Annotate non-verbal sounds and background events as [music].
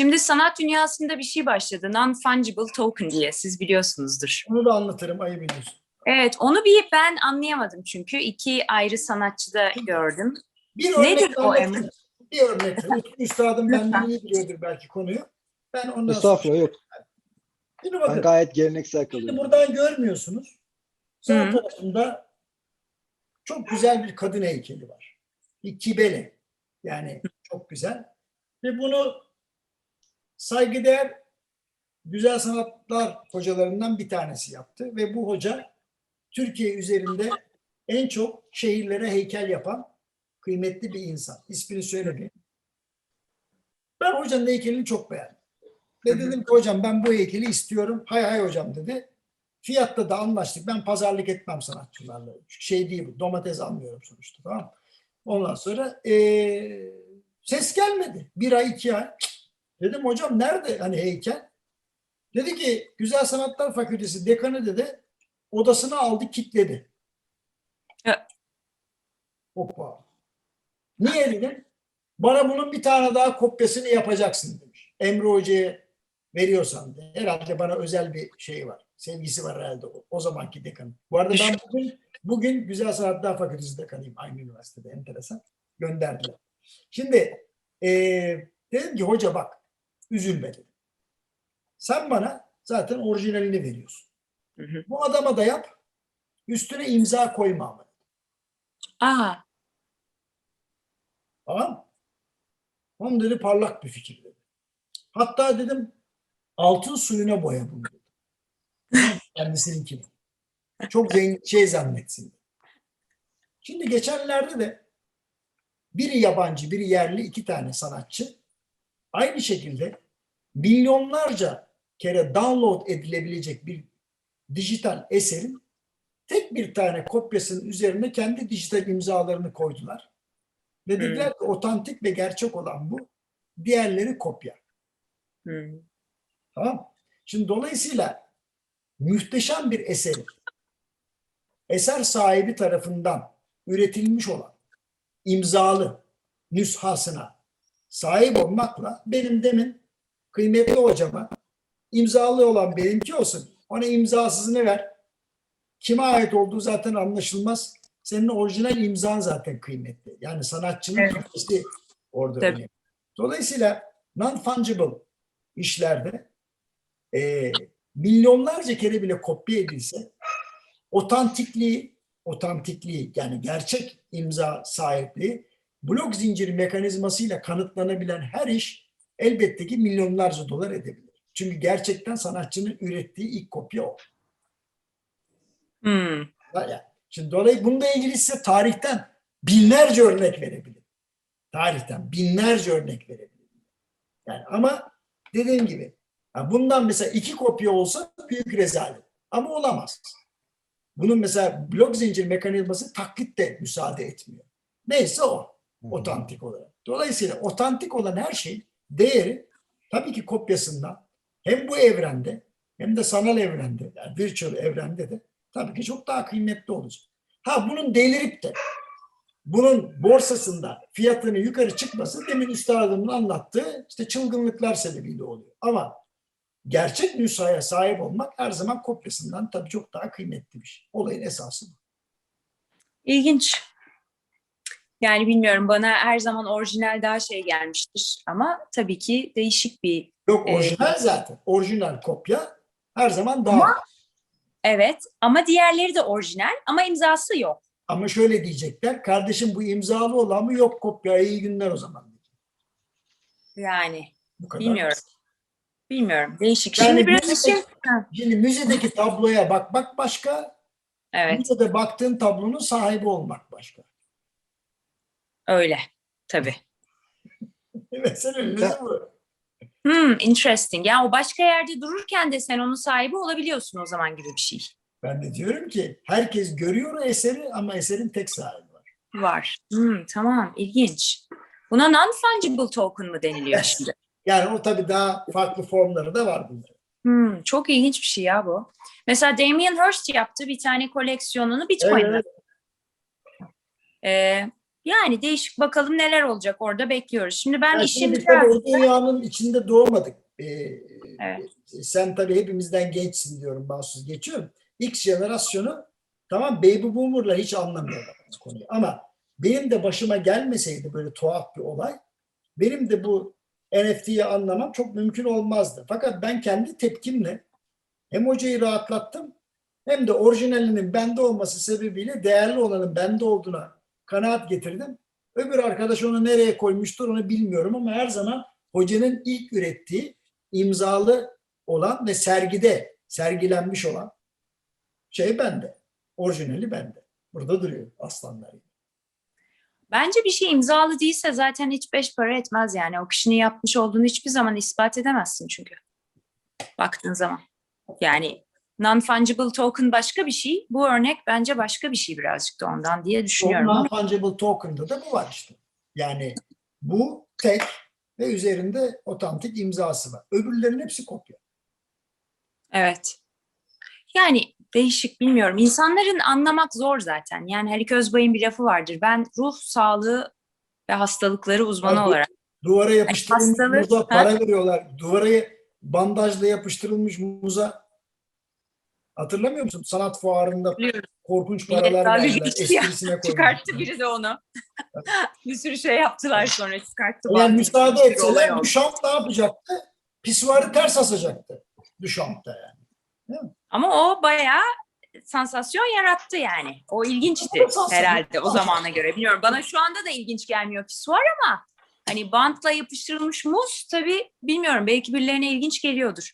Şimdi sanat dünyasında bir şey başladı. Non-fungible token diye. Siz biliyorsunuzdur. Onu da anlatırım ayıp ediyorsun. Evet, onu bir ben anlayamadım çünkü iki ayrı sanatçıda gördüm. Bir Nedir o. Emre? Bir örnek. [laughs] Üstadım benden iyi biliyordur belki konuyu. Ben ondan sonra. Estağfurullah yok. Şimdi Ben bakın. gayet geleneksel Şimdi kalıyorum. buradan görmüyorsunuz. Sağ Hı. tarafında çok güzel bir kadın heykeli var. Bir kibele. Yani çok güzel. Ve bunu saygıdeğer güzel sanatlar hocalarından bir tanesi yaptı. Ve bu hoca Türkiye üzerinde en çok şehirlere heykel yapan kıymetli bir insan. İsmini söylemeyeyim. Ben hocanın heykelini çok beğendim. Ve dedim ki hocam ben bu heykeli istiyorum. Hay hay hocam dedi. Fiyatta da anlaştık. Ben pazarlık etmem sanatçılarla. Şey değil bu. Domates almıyorum sonuçta. Tamam? Ondan sonra eee, ses gelmedi. Bir ay iki ay. Cık. Dedim hocam nerede hani heykel? Dedi ki Güzel Sanatlar Fakültesi dekanı dedi odasına aldı kitledi. Ya. Hoppa. Niye dedim? Bana bunun bir tane daha kopyasını yapacaksın demiş. Emre Hoca'ya veriyorsan de. Herhalde bana özel bir şey var. Sevgisi var herhalde o, o zamanki dekanı. Bu arada ben bugün, bugün Güzel Sanatlar Fakültesi dekanıyım aynı üniversitede. Enteresan. Gönderdiler. Şimdi eee, dedim ki hoca bak üzülme dedim. Sen bana zaten orijinalini veriyorsun. Hı hı. Bu adama da yap. Üstüne imza koyma ama. Aa, Tamam? Onun dedi parlak bir fikir dedi. Hatta dedim altın suyuna boya bunu dedi. [laughs] Kendisininkini. Çok zengin şey zannetsin. Şimdi geçenlerde de biri yabancı, biri yerli iki tane sanatçı aynı şekilde milyonlarca kere download edilebilecek bir dijital eserin tek bir tane kopyasının üzerine kendi dijital imzalarını koydular. Ve dediler ki otantik ve gerçek olan bu. Diğerleri kopya. hı. Tamam? Şimdi dolayısıyla muhteşem bir eserin eser sahibi tarafından üretilmiş olan imzalı nüshasına sahip olmakla benim demin kıymetli hocama imzalı olan benimki olsun. Ona imzasızını ver. Kime ait olduğu zaten anlaşılmaz. Senin orijinal imzan zaten kıymetli. Yani sanatçının Evet. kafası orada Tabii. önemli. Dolayısıyla non-fungible işlerde e, milyonlarca kere bile kopya edilse otantikliği, otantikliği yani gerçek imza sahipliği blok zinciri mekanizmasıyla kanıtlanabilen her iş elbette ki milyonlarca dolar edebilir. Çünkü gerçekten sanatçının ürettiği ilk kopya o. Hmm. Yani, şimdi dolayı bununla ilgili size tarihten binlerce örnek verebilirim. Tarihten binlerce örnek verebilirim. Yani ama dediğim gibi bundan mesela iki kopya olsa büyük rezalet. Ama olamaz. Bunun mesela blok zincir mekanizması taklit de müsaade etmiyor. Neyse o. Otantik olarak. Dolayısıyla otantik olan her şey değeri tabii ki kopyasından hem bu evrende hem de sanal evrende yani virtual evrende de tabii ki çok daha kıymetli olacak. Ha bunun delirip de bunun borsasında fiyatının yukarı çıkması demin üstadımın anlattığı işte çılgınlıklar sebebiyle oluyor. Ama gerçek nüshaya sahip olmak her zaman kopyasından tabii çok daha kıymetli bir şey. Olayın esası bu. İlginç. Yani bilmiyorum bana her zaman orijinal daha şey gelmiştir ama tabii ki değişik bir Yok Evet. orijinal zaten. Orijinal kopya her zaman daha Ama- evet ama diğerleri de orijinal ama imzası yok. Ama şöyle diyecekler. Kardeşim bu imzalı olan mı? Yok kopya. İyi günler o zaman. Yani Bu kadar. bilmiyorum. Bilmiyorum. Değişik. Yani Şimdi biraz müzedeki- işin... Ha, Şimdi müzedeki tabloya bakmak başka. Evet Müzede baktığın tablonun sahibi olmak başka. Öyle. Tabii. [laughs] Mesele ne bu? Hmm, interesting. Yani o başka yerde dururken de sen onun sahibi olabiliyorsun o zaman gibi bir şey. Ben de diyorum ki herkes görüyor o eseri ama eserin tek sahibi var. Var. Hmm, tamam. ilginç. Buna non-fungible token mı deniliyor şimdi? Yani o tabii daha farklı formları da var bunların. Hmm, çok ilginç bir şey ya bu. Mesela Damien Hirst yaptı bir tane koleksiyonunu Bitcoin'la. Evet. Ee, Yani değişik bakalım neler olacak orada bekliyoruz. Şimdi ben Yani işin şimdi biraz o dünyanın içinde doğmadık. Ee, Evet. Sen tabii hepimizden gençsin diyorum bahsus geçiyorum. X jenerasyonu tamam baby boomer'la hiç anlamıyorlar bu konuyu. Ama benim de başıma gelmeseydi böyle tuhaf bir olay benim de bu NFT'yi anlamam çok mümkün olmazdı. Fakat ben kendi tepkimle hem hocayı rahatlattım hem de orijinalinin bende olması sebebiyle değerli olanın bende olduğuna kanaat getirdim. Öbür arkadaş onu nereye koymuştur onu bilmiyorum ama her zaman hocanın ilk ürettiği imzalı olan ve sergide sergilenmiş olan şey bende. Orijinali bende. Burada duruyor aslanlar. Bence bir şey imzalı değilse zaten hiç beş para etmez yani. O kişinin yapmış olduğunu hiçbir zaman ispat edemezsin çünkü. Baktığın zaman. Yani non-fungible token başka bir şey. Bu örnek bence başka bir şey birazcık da ondan diye düşünüyorum. Non-fungible token'da da bu var işte. Yani bu tek ve üzerinde otantik imzası var. Öbürlerinin hepsi kopya. Evet. Yani değişik bilmiyorum. İnsanların anlamak zor zaten. Yani Harik Özbay'ın bir lafı vardır. Ben ruh sağlığı ve hastalıkları uzmanı Abi, olarak. Duvara yapıştırılmış hastalık, muza ha? para veriyorlar. Duvara bandajla yapıştırılmış muza hatırlamıyor musun? Sanat fuarında Biliyorum. korkunç paralar verdiler. ya, Esprisine. Çıkarttı biri de onu. [laughs] bir sürü şey yaptılar sonra çıkarttı. Yani müsaade etseler. Duchamp ne yapacaktı? Pisuarı ters asacaktı. Duchamp'ta yani. Ama o bayağı sansasyon yarattı yani. O ilginçti herhalde o zamana göre. Bilmiyorum bana şu anda da ilginç gelmiyor pisuar ama hani bantla yapıştırılmış muz tabii bilmiyorum belki birilerine ilginç geliyordur.